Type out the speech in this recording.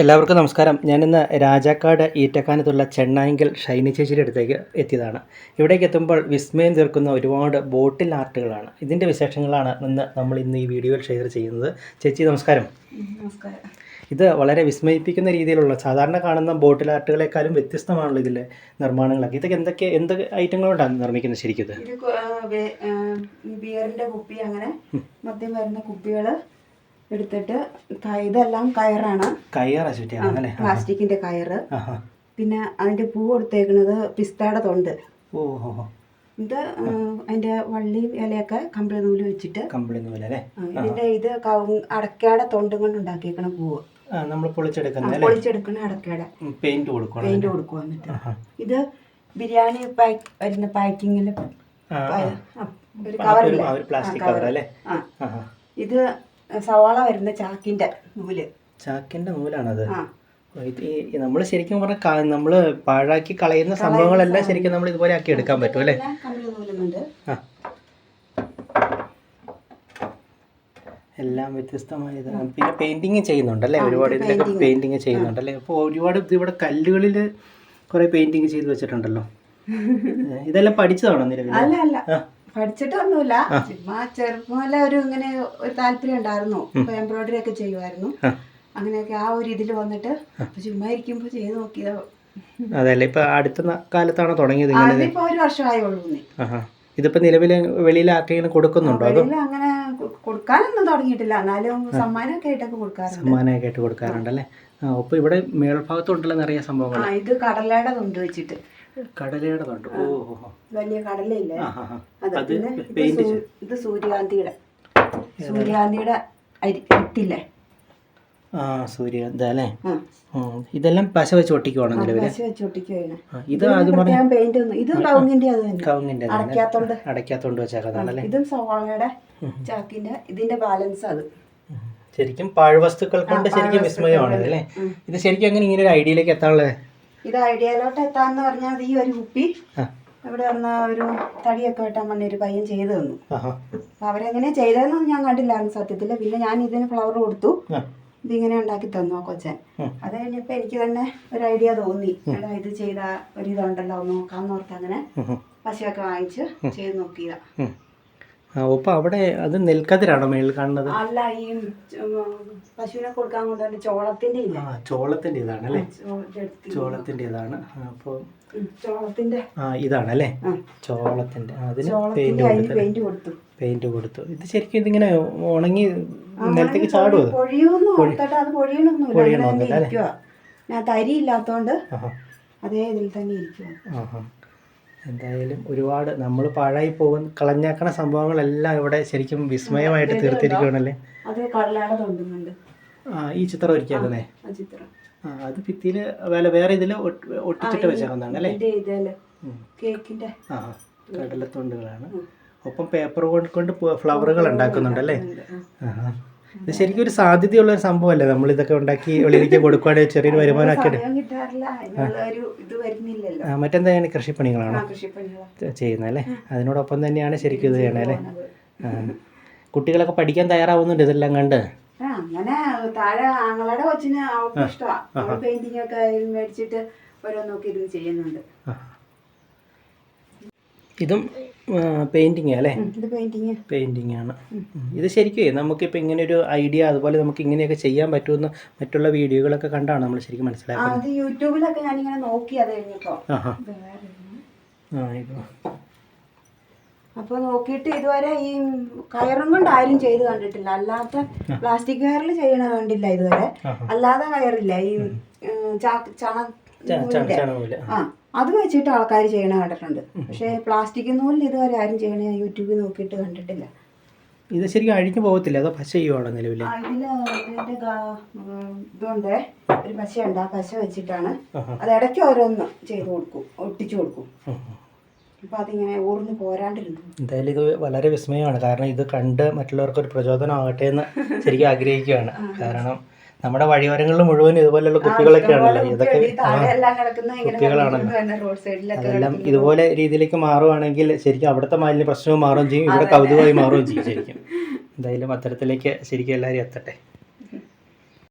എല്ലാവർക്കും നമസ്കാരം. ഞാനിന്ന് രാജാക്കാട് ഈറ്റക്കാനത്തുള്ള ചെണ്ണായിങ്കൽ ഷൈനി ചേച്ചിയുടെ അടുത്തേക്ക് എത്തിയതാണ്. ഇവിടേക്ക് എത്തുമ്പോൾ വിസ്മയം തീർക്കുന്ന ഒരുപാട് ബോട്ടിൽ ആർട്ടുകളാണ്. ഇതിന്റെ വിശേഷങ്ങളാണ് ഇന്ന് നമ്മൾ ഇന്ന് ഈ വീഡിയോയിൽ ഷെയർ ചെയ്യുന്നത്. ചേച്ചി നമസ്കാരം. നമസ്കാരം. ഇത് വളരെ വിസ്മയിപ്പിക്കുന്ന രീതിയിലുള്ള സാധാരണ കാണുന്ന ബോട്ടിൽ ആർട്ടുകളെക്കാളും വ്യത്യസ്തമാണല്ലോ ഇതിലെ നിർമ്മാണങ്ങളൊക്കെ. ഇതൊക്കെ എന്തൊക്കെ എന്ത് ഐറ്റങ്ങളുണ്ടാണ് നിർമ്മിക്കുന്നത് ശരിക്കും ബിയറിന്റെ കുപ്പി അങ്ങനെ മദ്യം വരുന്ന കുപ്പികൾ എടുത്തിട്ട് ഇതെല്ലാം കയറാണ്. പ്ലാസ്റ്റിക്കിന്റെ കയറ്. പിന്നെ അതിന്റെ പൂ കൊടുത്തേക്കുന്നത് പിസ്തയുടെ തൊണ്ട്. ഇത് അതിന്റെ വള്ളി ഇലയൊക്കെ കമ്പിളി നൂൽ വെച്ചിട്ട്. കമ്പിളി നൂൽ അല്ലേ ഇതിന്റെ ഇത് അടക്കാട അടക്കയുടെ തൊണ്ടും കൊണ്ട് ഉണ്ടാക്കിയേക്കണ പൂവ്. നമ്മൾ പൊളിച്ചെടുക്കുന്ന പൊളിച്ചെടുക്കണ അടക്കയുടെ പെയിന്റ് കൊടുക്കുക പെയിന്റ് കൊടുക്കുക എന്നിട്ട്. ഇത് ബിരിയാണി പാക്ക് വരുന്ന പാക്കിങ്ങിൽ ആ. ഒരു കവർ കവറില്ലേ? പ്ലാസ്റ്റിക് കവർ അല്ലേ ഇത് സവാള വരുന്ന ചാക്കിന്റെ നൂൽ. ചാക്കിന്റെ നൂലാണത്. നമ്മൾ ശരിക്കും പറഞ്ഞാൽ നമ്മൾ പാഴാക്കി കളയുന്ന സംഭവങ്ങളെല്ലാം ശരിക്കും നമ്മൾ ഇതുപോലെ ആക്കി എടുക്കാൻ പറ്റും അല്ലേ? എല്ലാം വ്യത്യസ്തമായ ഇത്. പിന്നെ പെയിന്റിങ് ചെയ്യുന്നുണ്ടല്ലേ? ഒരുപാട് ഇതിലൊക്കെ പെയിന്റിങ് ചെയ്യുന്നുണ്ടല്ലേ? അപ്പോൾ ഒരുപാട് ഇവിടെ കല്ലുകളിൽ കുറെ പെയിന്റിങ് ചെയ്ത് വെച്ചിട്ടുണ്ടല്ലോ. ഇതെല്ലാം പഠിച്ചതാണോ നിലവിൽ അല്ല അല്ല. പഠിച്ചിട്ടൊന്നുമില്ല. ചുമ്മാ ചെറുപ്പം ഒരു ഇങ്ങനെ ഒരു താല്പര്യം ഉണ്ടായിരുന്നു. എംബ്രോയിഡറി ഒക്കെ ചെയ്യുമായിരുന്നു. അങ്ങനെയൊക്കെ ആ ഒരു ഇതിൽ വന്നിട്ട് ചുമ്മാ ഇരിക്കുമ്പോ ചെയ്ത് നോക്കിയതാ. അതല്ലേ ഇപ്പൊ അടുത്ത കാലത്താണ് തുടങ്ങിയത് അതിപ്പോ ഒരു വർഷമായുള്ളൂ ഇതിപ്പോ നിലവിൽ വെളിയിൽ ആർക്കെങ്കിലും കൊടുക്കുന്നുണ്ടോ അതോ? അങ്ങനെ കൊടുക്കാനൊന്നും തുടങ്ങിയിട്ടില്ല. എന്നാലും സമ്മാനമൊക്കെ ആയിട്ടൊക്കെ കൊടുക്കാറുണ്ട്. സമ്മാനമൊക്കെ ആയിട്ട് കൊടുക്കാറുണ്ടല്ലേ ഇവിടെ മേൽഭാഗത്തുണ്ടല്ലോ നിറയെ സംഭവങ്ങൾ ഇത് കടലയുടെ തൊണ്ട് വെച്ചിട്ട്. കടലയുടെ തണ്ട്. ഓ. വലിയ കടലയില്ലേ. അത് പിന്നെ ഇത് സൂര്യകാന്തിയുടെ സൂര്യകാന്തിയുടെ അരിത്തില്ലേ ആ സൂര്യ അല്ലേ. ഇതെല്ലാം പശ വെച്ച് ഒട്ടിക്കുവാണ് നിലവിൽ പശ ഇത് അത് കവുങ്ങിന്റെ അടയ്ക്കാത്തോണ്ട്. വെച്ചേക്കുന്നതാണല്ലേ ഇതും സവാളയുടെ ചാക്കിന്റെ ഇതിന്റെ ബാലൻസ് അത്. ശരിക്കും പാഴ്വസ്തുക്കൾ കൊണ്ട് ശരിക്കും വിസ്മയമാണ് അല്ലേ? ഇത് ശരിക്കും അങ്ങനെ ഇങ്ങനെ ഒരു ഐഡിയയിലേക്ക് എത്താനുള്ളത്? ഇത് ഐഡിയയിലോട്ട് എത്താന്ന് പറഞ്ഞാൽ ഈ ഒരു കുപ്പി. ഇവിടെ വന്ന ഒരു തടിയൊക്കെ വെട്ടാൻ വന്ന ഒരു പയ്യൻ ചെയ്തു തന്നു. അവരെങ്ങനെ ചെയ്തതെന്നൊന്നും ഞാൻ കണ്ടില്ലായിരുന്നു സത്യത്തിൽ. പിന്നെ ഞാൻ ഇതിന് ഫ്ലവർ കൊടുത്തു. ഇതിങ്ങനെ ഉണ്ടാക്കി തന്നു ആ കൊച്ചൻ. അത് കഴിഞ്ഞപ്പോ എനിക്ക് തന്നെ ഒരു ഐഡിയ തോന്നി. എടാ ഇത് ചെയ്ത ഒരു ഇതുണ്ടല്ലോ നോക്കാന്ന് ഓർത്ത് അങ്ങനെ പശയൊക്കെ വാങ്ങിച്ച് ചെയ്ത് നോക്കിയതാ. ഒപ്പം അവിടെ അത് നെൽക്കതിരാണോ മേളിൽ കാണുന്നത്? അല്ല ഈ പശുവിനെ കൊടുക്കാൻ കൊണ്ടുവന്ന ചോളത്തിന്റെ ആ ചോളത്തിന്റെ ഇതാണ് അല്ലേ? ചോളത്തിന്റെ ഇതാണ്. അപ്പോൾ ചോളത്തിന്റെ ആ ഇതാണ് അല്ലേ? ചോളത്തിന്റെ അതിന് പെയിന്റ് കൊടുത്തു. പെയിന്റ് കൊടുത്തു. ഇത് ശരിക്കും ഇതിങ്ങനെ ഉണങ്ങി നിലത്തേക്ക് ചാടുമോ പൊഴിയണമൊന്നുമില്ല. ഞാൻ തരി ഇല്ലാത്തോണ്ട് അതേ ഇതിൽ തന്നെ ഇരിക്കുക ആഹാ. എന്തായാലും ഒരുപാട് നമ്മൾ പാഴായി പോകും കളഞ്ഞാക്കണ സംഭവങ്ങളെല്ലാം ഇവിടെ ശരിക്കും വിസ്മയമായിട്ട് തീർത്തിരിക്കുകയാണല്ലേ ആ ഈ ചിത്രം ഒരുക്കിയാക്കുന്നേ? ആ ആ അത് ഭിത്തിയിൽ വേല വേറെ ഇതിൽ ഒട്ടിച്ചിട്ട് വെച്ചാക്കുന്നതാണ് അല്ലേ? ആ കടലത്തൊണ്ടുകളാണ്. ഒപ്പം പേപ്പർ കൊണ്ട് കൊണ്ട് ഫ്ലവറുകൾ ഉണ്ടാക്കുന്നുണ്ടല്ലേ ആഹാ. ഇത് ശരിക്കും ഒരു സാധ്യതയുള്ള ഒരു സംഭവമല്ലേ? നമ്മൾ ഇതൊക്കെ ഉണ്ടാക്കി വെളിയിലേക്ക് കൊടുക്കുവാണെങ്കിൽ ചെറിയൊരു വരുമാനം എടു- സമയം കിട്ടാറില്ല. അതിനുള്ള ഒരു ഇത് വരുന്നില്ലല്ലോ. മറ്റെന്താണ് കൃഷിപ്പണികളാണോ? ആ കൃഷിപ്പണികളാ ചെ- ചെയ്യുന്നല്ലേ അതിനോടൊപ്പം തന്നെയാണ് ശരിക്കും ഇത് ചെയ്യണേ അല്ലേ? കുട്ടികളൊക്കെ പഠിക്കാൻ തയ്യാറാവുന്നുണ്ട് ഇതെല്ലാം കണ്ട്? അങ്ങനെ താഴെ ആങ്ങളുടെ കൊച്ചിന് അവൾക്ക് ഇഷ്ടമാണ് പെയിന്റിംഗ് ഒക്കെ മേടിച്ചിട്ട് ഓരോന്നൊക്കെ ഇരുന്ന് ചെയ്യുന്നുണ്ട്. ഇതും പെയിന്റിങ് അല്ലേ? പെയിന്റിംഗ് ആണ്. ഇത് ശരിക്കും നമുക്കിപ്പോൾ ഇങ്ങനെ ഒരു ഐഡിയ അതുപോലെ നമുക്ക് ഇങ്ങനെയൊക്കെ ചെയ്യാൻ പറ്റുമെന്ന് മറ്റുള്ള വീഡിയോകളൊക്കെ കണ്ടാണ് നമ്മൾ ശരിക്കും മനസ്സിലാക്കുന്നത്. യൂട്യൂബിലൊക്കെ ഞാനിങ്ങനെ നോക്കി അത് കഴിഞ്ഞപ്പോ ആഹാ. ഇത് വേറെ ഒന്ന്. ആ ഇത് അപ്പൊ നോക്കിയിട്ട് ഇതുവരെ ഈ കയറും കൊണ്ട് ആരും ചെയ്ത് കണ്ടിട്ടില്ല. അല്ലാത്ത പ്ലാസ്റ്റിക് കയറിൽ ചെയ്യണ കണ്ടില്ല ഇതുവരെ. അല്ലാതെ കയറില്ല. ഈ ചണ ആ അത് വെച്ചിട്ട് ആൾക്കാർ ചെയ്യണ കണ്ടിട്ടുണ്ട്. പക്ഷേ പ്ലാസ്റ്റിക് നൂലിൽ ഇതുവരെ ആരും ചെയ്യണ യൂട്യൂബിൽ നോക്കിയിട്ട് കണ്ടിട്ടില്ല. ഇത് ശരിക്കും അഴിഞ്ഞു പോകത്തില്ല? അതോ പശ ചെയ്യുവാണോ നിലവിൽ ഇതിൽ ഇതിന്റെ ഇതുണ്ട്. ഒരു പശയുണ്ട്. ആ പശ വെച്ചിട്ടാണ് അത് ഇടയ്ക്ക് ഓരോന്ന് ചെയ്ത് കൊടുക്കും. ഒട്ടിച്ചു കൊടുക്കും. അതിങ്ങനെ ഊർന്ന് പോരാണ്ടിരുന്നു. എന്തായാലും ഇത് വളരെ വിസ്മയമാണ്. കാരണം ഇത് കണ്ട് മറ്റുള്ളവർക്ക് ഒരു പ്രചോദനമാകട്ടെ എന്ന് ശരിക്കും ആഗ്രഹിക്കുകയാണ്. കാരണം നമ്മുടെ വഴിയോരങ്ങളിൽ മുഴുവൻ ഇതുപോലെയുള്ള കുപ്പികളൊക്കെ ആണല്ലോ. ഇതൊക്കെ കുപ്പികളാണല്ലോ. അതെല്ലാം ഇതുപോലെ രീതിയിലേക്ക് മാറുവാണെങ്കിൽ ശരിക്കും അവിടുത്തെ മാലിന്യ പ്രശ്നവും മാറുകയും ചെയ്യും. ഇവിടെ കൗതുകമായി മാറുകയും ചെയ്യും ശരിക്കും. എന്തായാലും അത്തരത്തിലേക്ക് ശരിക്കും എല്ലാവരും എത്തട്ടെ.